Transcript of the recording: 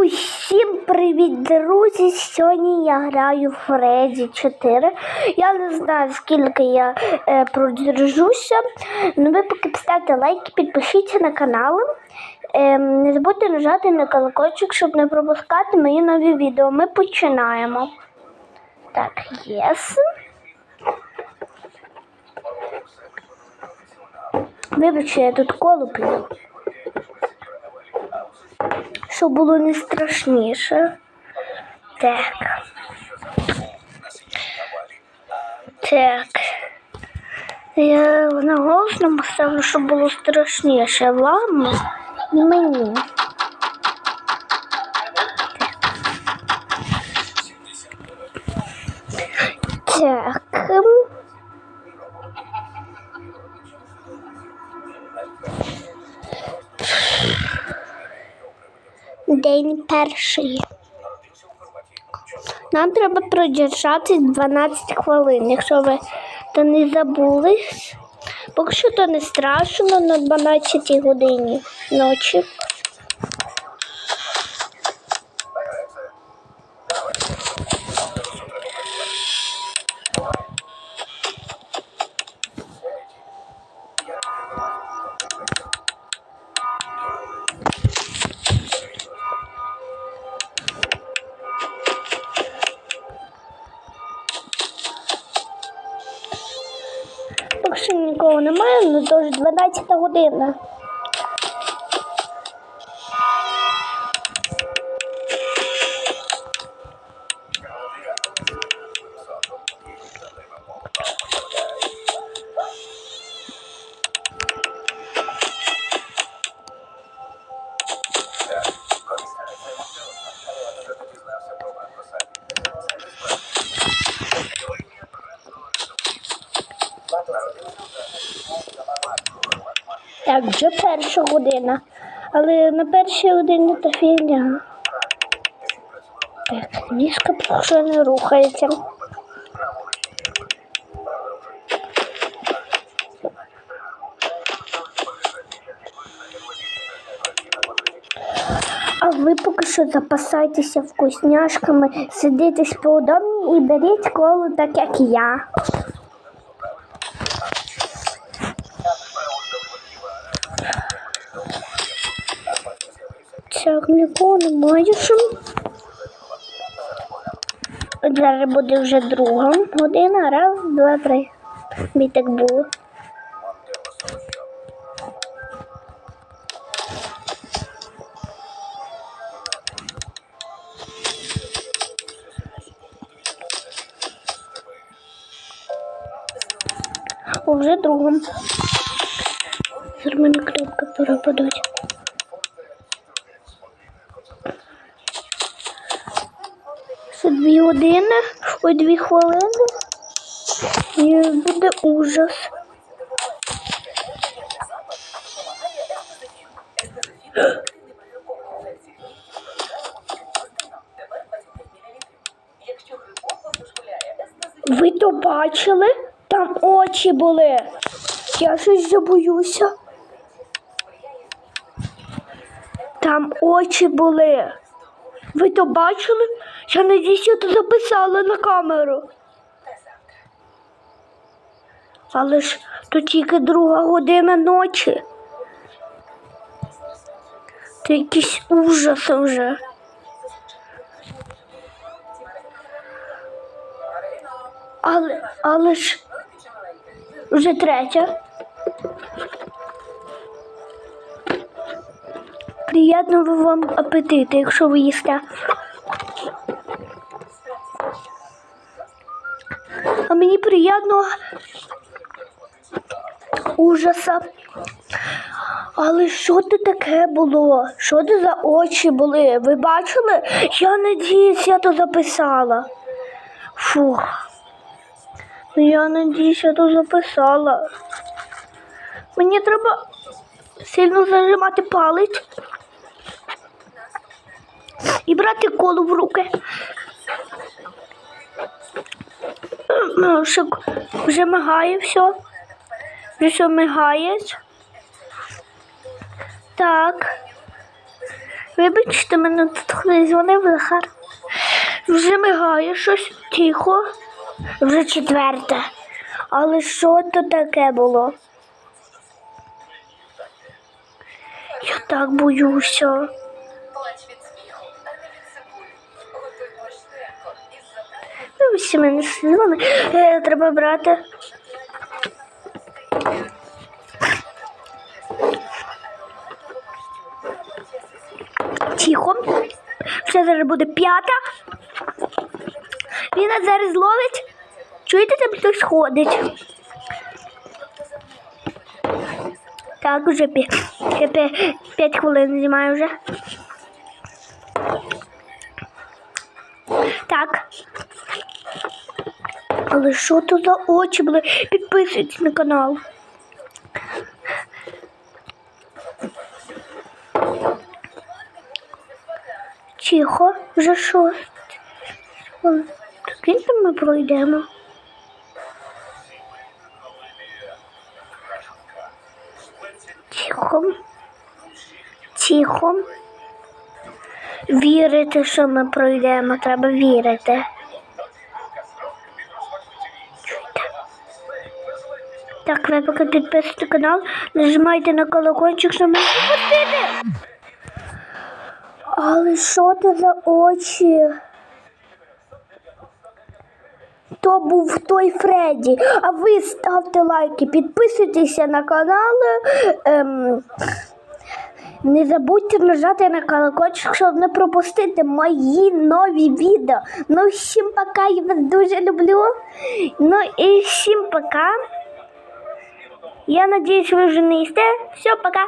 Усім привіт, друзі! Сьогодні я граю в Фредді 4. Я не знаю, скільки я е, продержуся. Ну ви поки поставте лайки, підпишіться на канал. Е, не забудьте нажати на колокольчик, щоб не пропускати мої нові відео. Ми починаємо. Так, єс. Вибачте, я тут колу п'ю. Щоб було не страшніше. Так. Так. Я на голосному ставлю, щоб було страшніше. Вам і мені. Так. День перший. Нам треба продержатись 12 хвилин, якщо ви то не забули. Поки що то не страшно на 12 годині ночі. Нікого немає, але теж 12 година. Так, вже перша година. Але на першій годині та фігня. Так, мішка поки не рухається. А ви поки що запасайтеся вкусняшками, сидитесь поудобні і беріть колу так, як я. Так, нікого немає. що. Зараз буде вже друга година. Раз, два, три. Мені так було. О, вже друга. Зараз мене кнопки перепадуть. Це дві години, ой, дві хвилини. І буде ужас. Ви то бачили? Там очі були. Я щось забоюся. Там очі були. Ви то бачили? Я надіюсь, я то записала на камеру. Але ж то тільки друга година ночі. Це якийсь ужас вже. Але, але ж вже третя. Приємного вам апетиту, якщо ви їсте. Мені приємно ужаса. Але що це таке було? Що це за очі були? Ви бачили? Я надіюсь, я то записала. Фух. Ну, Я надіюсь, я то записала. Мені треба сильно зажимати палець і брати коло в руки. Ну, вже мигає все. Вже все мигає. Так. Вибачте, мене тут хтось дзвонив Захар. Вже мигає щось тихо. Вже четверте. Але що то таке було? Я так боюся. Всі мене сльони. Е, треба брати. Тихо. Все зараз буде п'ята. Він нас зараз ловить. Чуєте, там хтось ходить. Так, вже п'ять, п'ять хвилин знімаю вже. Так. Але що то за очі були? Підписуйтесь на канал. Тихо, вже що? Скільки ми пройдемо? Тихо. Тихо. Вірити, що ми пройдемо, треба вірити. Так, ви поки підписуйте канал, нажимайте на колокольчик, щоб не пропустити. Але що це за очі? То був той Фредді. А ви ставте лайки, підписуйтеся на канал. Ем, не забудьте нажати на колокольчик, щоб не пропустити мої нові відео. Ну, всім пока, я вас дуже люблю. Ну і всім пока. Я надеюсь, вы уже не Все, пока.